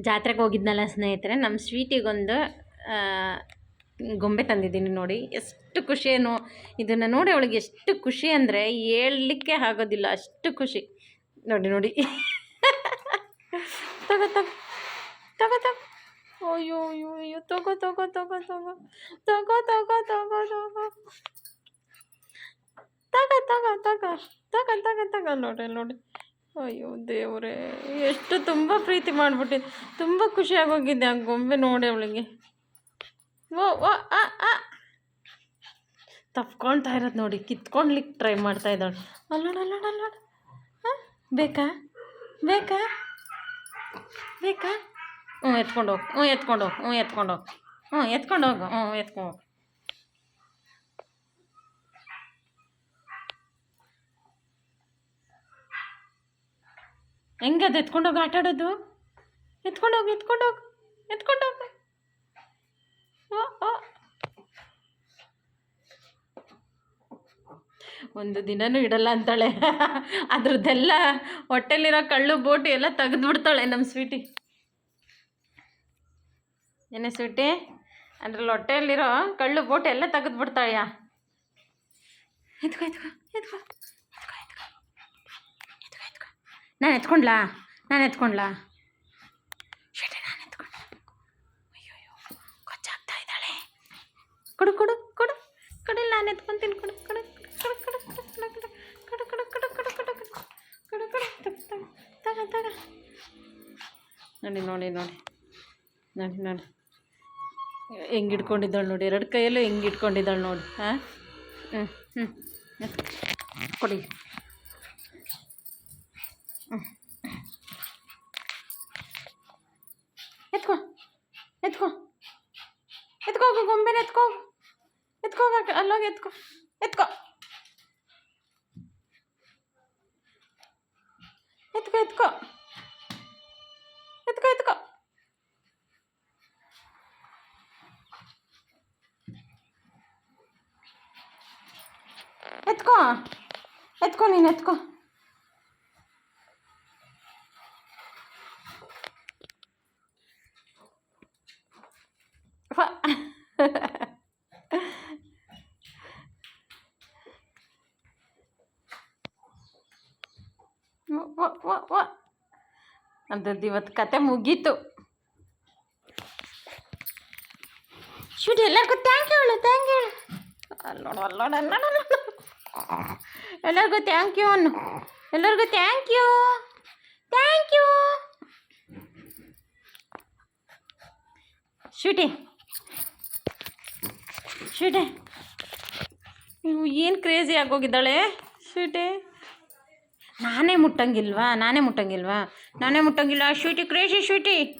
ಜಾತ್ರೆಗೆ ಹೋಗಿದ್ನಲ್ಲ ಸ್ನೇಹಿತರೆ, ನಮ್ಮ ಸ್ವೀಟಿಗೊಂದು ಗೊಂಬೆ ತಂದಿದ್ದೀನಿ ನೋಡಿ. ಎಷ್ಟು ಖುಷಿಯೇನು, ಇದನ್ನು ನೋಡಿ ಅವಳಿಗೆ ಎಷ್ಟು ಖುಷಿ ಅಂದರೆ ಹೇಳಲಿಕ್ಕೆ ಆಗೋದಿಲ್ಲ, ಅಷ್ಟು ಖುಷಿ. ನೋಡಿ ನೋಡಿ. ತಗೋ, ತಗ. ತಗೋ ತಗೋ. ಅಯ್ಯೋ ಅಯ್ಯೋ ಅಯ್ಯೋ. ತಗೋ ತಗೋ ತಗೋ ತಗೋ. ತಗೋ ತಗೋ ತಗೋ ತಗೋ. ತಗೋ ತಗೋ ತಗೋ. ತಗೋ ತಗೋ ತಗೋ. ನೋಡಿ ನೋಡಿ. ಅಯ್ಯೋ ದೇವರೇ, ಎಷ್ಟು ತುಂಬ ಪ್ರೀತಿ ಮಾಡಿಬಿಟ್ಟಿದ್ದೆ ತುಂಬ ಖುಷಿಯಾಗೋಗಿದ್ದೆ ಆ ಗೊಂಬೆ ನೋಡಿ ಅವಳಿಗೆ. ಓ ಓ, ಆ ಆ. ತಪ್ಕೊಳ್ತಾ ಇರೋದು ನೋಡಿ ಕಿತ್ಕೊಳ್ಲಿಕ್ಕೆ ಟ್ರೈ ಮಾಡ್ತಾ ಇದ್ದಾಳೆ. ಅಲ್ಲೋಡ ಅಲ್ಲೋಡ ಅಲ್ಲೋಡ ಹಾಂ, ಬೇಕಾ? ಬೇಕಾ? ಬೇಕಾ? ಹ್ಞೂ, ಎತ್ಕೊಂಡು ಹೋಗು. ಹ್ಞೂ, ಎತ್ಕೊಂಡು ಹೋಗು. ಹ್ಞೂ, ಎತ್ಕೊಂಡು ಹೋಗು. ಹ್ಞೂ, ಎತ್ಕೊಂಡು ಹೋಗು. ಹ್ಞೂ, ಎತ್ಕೊಂಡು ಹೋಗು ಅದು ಎತ್ಕೊಂಡೋಗಿ ಆಟ ಆಡೋದು? ಎತ್ಕೊಂಡೋಗಿ ಎತ್ಕೊಂಡೋಗಿ ಎತ್ಕೊಂಡೋಗಿ ಒಂದು ದಿನನೂ ಇಡಲ್ಲ ಅಂತಾಳೆ. ಅದ್ರದ್ದೆಲ್ಲ ಹೊಟ್ಟೆಲಿರೋ ಕಳ್ಳು ಬೋಟಿ ಎಲ್ಲ ತೆಗೆದ್ಬಿಡ್ತಾಳೆ ನಮ್ಮ ಸ್ವೀಟಿ. ಏನೇ ಸ್ವೀಟಿ? ಅದ್ರಲ್ಲಿ ಹೊಟ್ಟೆಯಲ್ಲಿರೋ ಕಳ್ಳು ಬೋಟಿ ಎಲ್ಲ ತೆಗೆದ್ಬಿಡ್ತಾಳೆಯಾ? ಬಿಡ್ತಾಳೆಯಾ ಎತ್ಕೋ ಎತ್ಕೋ ಎತ್ಕೋ ಎತ್ಕೋ ಎತ್ಕೋ ಎತ್ಕೋ. ನಾನು ಎತ್ಕೊಂಡ್ಲಾ ನಾನು ಎತ್ಕೊಂಡ್ಲಾ ಶೆಟ್ಟಿ ನಾನು ಎತ್ಕೊಂಡ ಅಯ್ಯೋ ಅಯ್ಯೋ ಕೊಚ್ಚಾಗ್ತಾ ಇದ್ದಾಳೆ ಕೊಡು ಕೊಡು ಕೊಡು ಕೊಡು ನಾನು ಎತ್ಕೊಂತೀನಿ ಕೊಡು ಕೊಡು ಕೊಡು ಕೊಡು ಕೊಡು ಕೊಡು ಕೊಡು ಕೊಡು ಕೊಡು ಕೊಡು ಕೊಡು ಕೊಡು ಕೊಡು ತಗ ತಗ ನೋಡಿ ನೋಡಿ ನೋಡಿ ನೋಡಿ ನೋಡಿ ಹೆಂಗೆ ಇಟ್ಕೊಂಡಿದ್ದಾಳೆ ನೋಡಿ ಎರಡು ಕೈಯಲ್ಲೂ ಹೆಂಗೆ ಇಟ್ಕೊಂಡಿದ್ದಾಳೆ ನೋಡಿ ಹಾಂ ಹ್ಞೂ ಹ್ಞೂ. ಕೊಡಿ ಎತ್ಕೋ ಎತ್ಕೋ ಎತ್ಕೋ ಹೋಗು ಗೊಂಬೆನ ಎತ್ಕೋ ಹೋಗು. ಎತ್ಕೋ ಹೋಗಕ್ಕೆ ಅಲ್ಲೋಗಿ ಎತ್ಕೋ ಎತ್ಕೋ ಎತ್ಕೋ ಎತ್ಕೋ ಎತ್ಕೋ ಎತ್ಕೋ ಎತ್ಕೋ ಎತ್ಕೋ ನೀನು ಎತ್ಕೋ ಅಂಥದ್ದು ಇವತ್ತು ಕತೆ ಮುಗೀತು. ಶೂಟ್ ಎಲ್ಲರಿಗೂ ಥ್ಯಾಂಕ್ ಯು ಹೇಳು ಥ್ಯಾಂಕ್ ಯು ಹೇಳು ಅಲ್ಲೋಡು ಅಲ್ಲೋಡು ಅಲ್ಲೋಡು ಎಲ್ಲರಿಗೂ ಥ್ಯಾಂಕ್ ಯು ಅನ್ನು. ಎಲ್ಲರಿಗೂ ಥ್ಯಾಂಕ್ ಯು ಥ್ಯಾಂಕ್ ಯು ಶೂಟಿ ಶೂಟಿ ನೀವು ಏನು ಕ್ರೇಜಿ ಆಗೋಗಿದ್ದಾಳೆ? ಶೂಟಿ ನಾನೇ ಮುಟ್ಟಂಗಿಲ್ವಾ? ನಾನೇ ಮುಟ್ಟಂಗಿಲ್ವಾ? ನಾನೇ ಮುಟ್ಟಂಗಿಲ್ಲ ಶ್ವೀಟಿ ಕ್ರೇಜಿ ಶೂಟಿ.